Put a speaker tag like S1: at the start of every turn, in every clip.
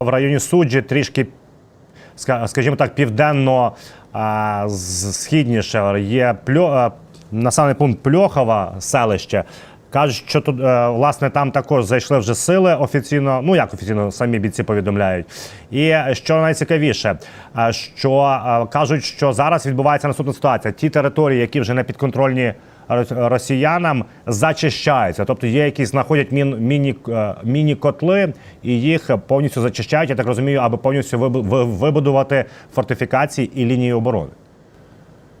S1: В районі суджі трішки, скажімо так, південно східніше є пльо, населений пункт Пльохова, селище. Кажуть, що тут е, власне там також зайшли вже сили офіційно. Ну як офіційно самі бійці повідомляють. І що найцікавіше, що кажуть, що зараз відбувається наступна ситуація. Ті території, які вже не підконтрольні ро- росіянам, зачищаються. Тобто є якісь знаходять мін, міні, е, міні-котли і їх повністю зачищають. Я так розумію, аби повністю вибу- ви- вибудувати фортифікації і лінії оборони.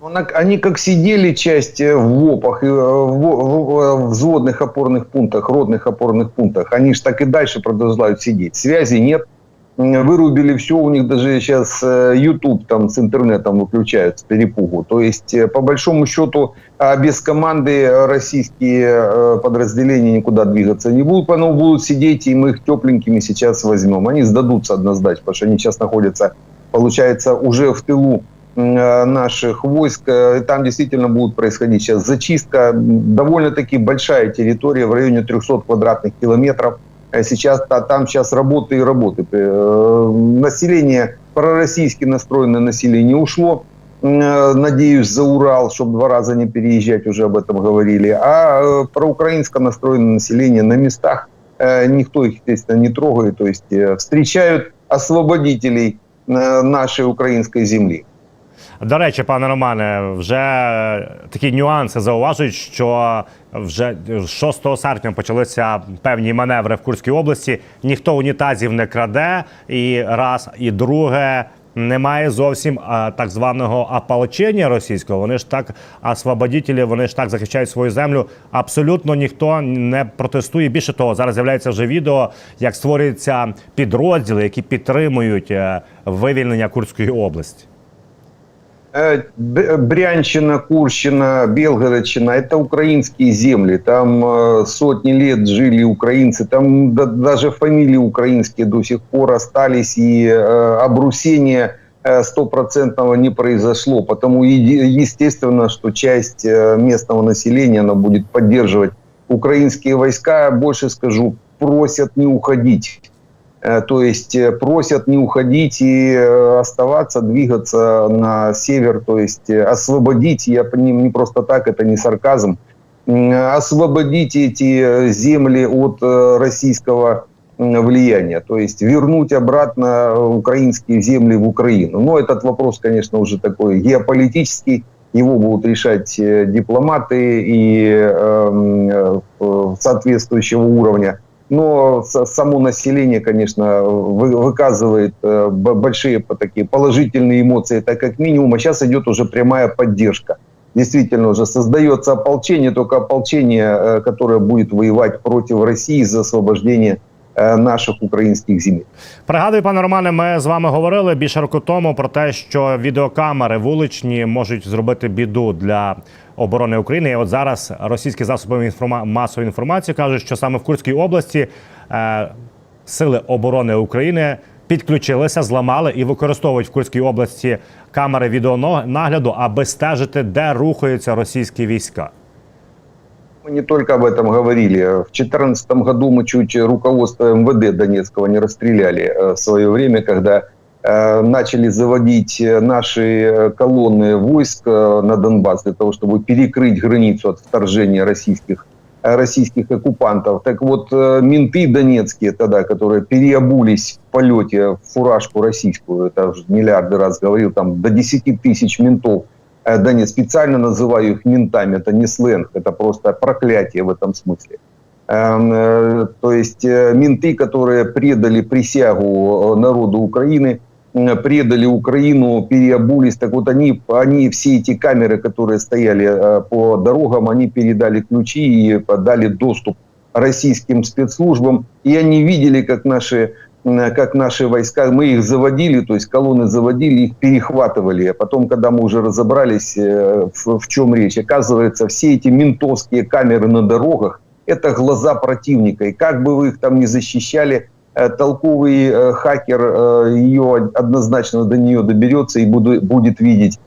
S2: Он- Они как сидели часть э, в ВОПах, и, э, в, в- в взводных опорных пунктах, родных опорных пунктах, они же так и дальше продолжают сидеть. Связи нет, М, вырубили все, у них даже сейчас э, YouTube там с интернетом выключают с перепугу. То есть, э, по большому счету, а без команды российские э, подразделения никуда двигаться не будут, поэтому будут сидеть, и мы их тепленькими сейчас возьмем. Они сдадутся однозначно, потому что они сейчас находятся, получается, уже в тылу наших войск. И Там действительно будет происходить сейчас зачистка. Довольно-таки большая территория в районе 300 квадратных километров. Э, Сейчас та- там сейчас работы и работы. Э, Население, пророссийски настроенное население ушло. Э, Надеюсь, за Урал, чтобы два раза не переезжать, уже об этом говорили. А проукраинско настроенное население на местах, никто их, естественно, не трогает. То есть встречают освободителей нашей украинской земли.
S1: До речі, пане Романе, вже е, такі нюанси зауважують, що вже 6 серпня почалися певні маневри в Курській області. Ніхто унітазів не краде, і раз, і друге. Немає зовсім а, так званого ополчення російського. Вони ж так освободітелі, вони ж так захищають свою землю. Абсолютно ніхто не протестує. Більше того, зараз з'являється вже відео, як створюються підрозділи, які підтримують е, вивільнення Курської області.
S2: Э, Брянщина, Курщина, Белгородщина – это украинские земли. Там э, сотни лет жили украинцы. Там да- даже фамилии украинские до сих пор остались. И э, обрусение стопроцентного не произошло. Потому, естественно, что часть местного населения она будет поддерживать украинские войска. Больше скажу, просят не уходить. Э, То есть э, просят не уходить и э, оставаться, двигаться на север, то есть освободить, я по ним не просто так, это не сарказм, освободить эти земли от российского влияния, то есть вернуть обратно украинские земли в Украину. Но этот вопрос, конечно, уже такой геополитический, его будут решать дипломаты и э, соответствующего уровня. Но с- само население, конечно, вы- выказывает э, б- большие по- такие положительные эмоции, это как минимум. А сейчас идет уже прямая поддержка. Действительно, уже создается ополчение, только ополчение, э, которое будет воевать против России за освобождение э, наших украинских земель.
S1: Пригадую, пане Романе, ми з вами говорили більше року тому про те, що відеокамери вуличні можуть зробити біду для оборони України. І от зараз російські засоби інформа... масової інформації кажуть, що саме в Курській області е... сили оборони України підключилися, зламали і використовують в Курській області камери відеонагляду, аби стежити, де рухаються російські війська.
S2: Мы не только об этом говорили. В 2014 году мы чуть руководство МВД Донецкого не расстреляли э, в свое время, когда э, начали заводить э, наши э, колонны войск э, на Донбасс для того, чтобы перекрыть границу от вторжения российских э, российских оккупантов. Так вот, э, менты донецкие тогда, которые переобулись в полете в фуражку российскую, это уже миллиарды раз говорил, там до 10 тысяч ментов Э, Да специально называю их ментами, это не сленг, это просто проклятие в этом смысле. Эм, э, То есть э, менты, которые предали присягу э, народу Украины, предали Украину, переобулись, так вот они, они все эти камеры, которые стояли э, по дорогам, они передали ключи и дали доступ российским спецслужбам, и они видели, как наши как наши войска, мы их заводили, то есть колонны заводили, их перехватывали. А потом, когда мы уже разобрались, э, в, в чем речь, оказывается, все эти ментовские камеры на дорогах – это глаза противника. И как бы вы их там ни защищали, э, толковый э, хакер э, ее однозначно до нее доберется и будет видеть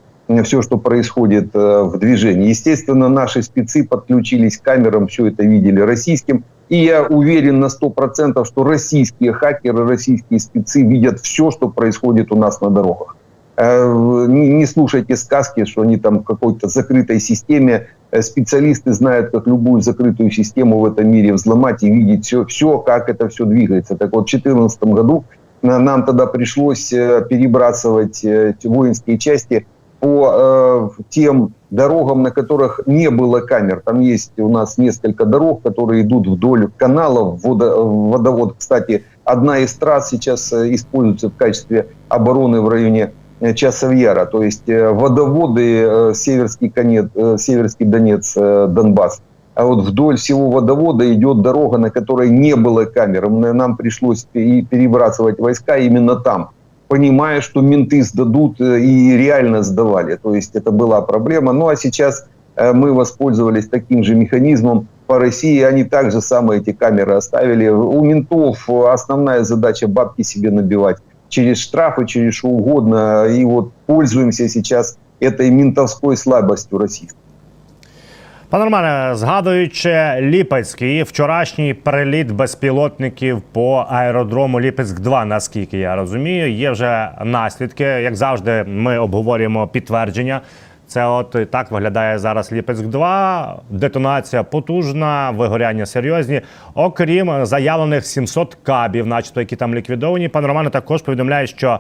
S2: все, что происходит э, в движении. Естественно, наши спецы подключились к камерам, все это видели российским. И я уверен на 100%, что российские хакеры, российские спецы видят все, что происходит у нас на дорогах. Э, не слушайте сказки, что они там в какой-то закрытой системе. Э, Специалисты знают, как любую закрытую систему в этом мире взломать и видеть все, все как это все двигается. Так вот, в 2014 году на- нам тогда пришлось э, перебрасывать э, воинские части по тем дорогам, на которых не было камер. Там есть у нас несколько дорог, которые идут вдоль каналов, водо- водовод. Кстати, одна из трасс сейчас используется в качестве обороны в районе э, Часов Яра. То есть э, водоводы э, Северский, конец, Северский Донец, Донбасс. А вот вдоль всего водовода идет дорога, на которой не было камер. Нам пришлось перебрасывать войска именно там понимая, что менты сдадут и реально сдавали. То есть это была проблема. Ну а сейчас мы воспользовались таким же механизмом по России. Они также самые эти камеры оставили. У ментов основная задача бабки себе набивать через штрафы, через что угодно. И вот пользуемся сейчас этой ментовской слабостью российской.
S1: Пане Романе, згадуючи Ліпецький вчорашній переліт безпілотників по аеродрому Ліпецьк 2 наскільки я розумію, є вже наслідки. Як завжди, ми обговорюємо підтвердження. Це от так виглядає зараз Ліпецьк 2 Детонація потужна, вигоряння серйозні. Окрім заявлених 700 кабів, начебто, які там ліквідовані. Пан Романе також повідомляє, що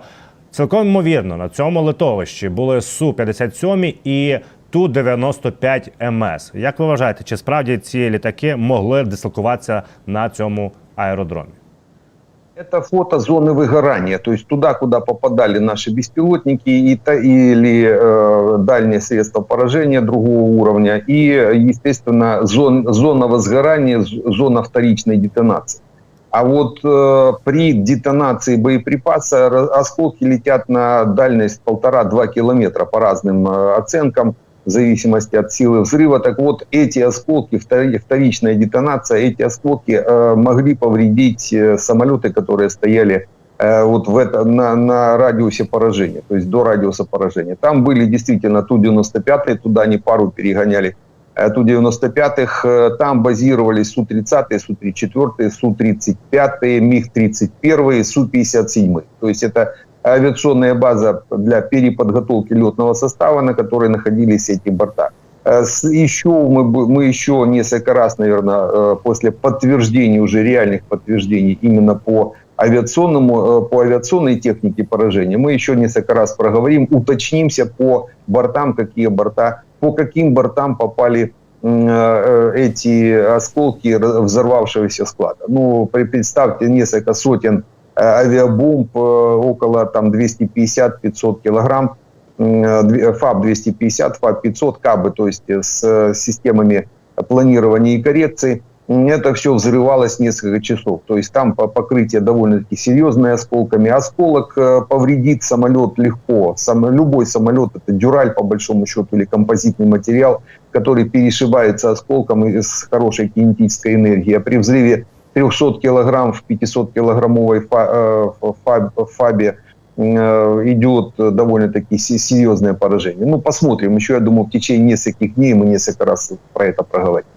S1: Цілком ймовірно, на цьому литовищі були Су-57 і Ту-95 МС. Як ви вважаєте, чи справді ці літаки могли дислокуватися на цьому аеродромі?
S2: Это фото зоны выгорания, то есть туда, куда попадали наши беспилотники и, или э, дальние средства поражения другого уровня, и, естественно, зон, зона возгорания, зона вторичной детонации. А вот э, при детонации боеприпаса осколки летят на дальность полтора-два километра по разным э, оценкам, в зависимости от силы взрыва. Так вот, эти осколки, втори- вторичная детонация, эти осколки э, могли повредить э, самолеты, которые стояли э, вот в это, на, на радиусе поражения, то есть до радиуса поражения. Там были действительно Ту-95, туда они пару перегоняли э, Ту-95, э, там базировались Су-30, Су-34, Су-35, МиГ-31, Су-57. То есть это авиационная база для переподготовки летного состава, на которой находились эти борта. Э, Еще мы, мы еще несколько раз, наверное, э, после подтверждений, уже реальных подтверждений именно по авиационному, э, по авиационной технике поражения, мы еще несколько раз проговорим, уточнимся по бортам, какие борта, по каким бортам попали эти осколки взорвавшегося склада. Ну, представьте, несколько сотен авиабомб, э, около там 250-500 килограмм, м, э, две- ФАБ-250, ФАБ-500, КАБы, то есть э, с системами планирования и коррекции. Это все взрывалось несколько часов. То есть там по- покрытие довольно-таки серьезное осколками. Осколок повредит самолет легко. Сам, любой самолет это дюраль по большому счету или композитный материал, который перешибается осколком с хорошей кинетической энергией. А при взрыве 300 килограмм в 500 килограммовой фа- э, фаб- фабе э, идет довольно-таки се- серьезное поражение. Ну, посмотрим. Еще, я думаю, в течение нескольких дней мы несколько раз про это проговорим.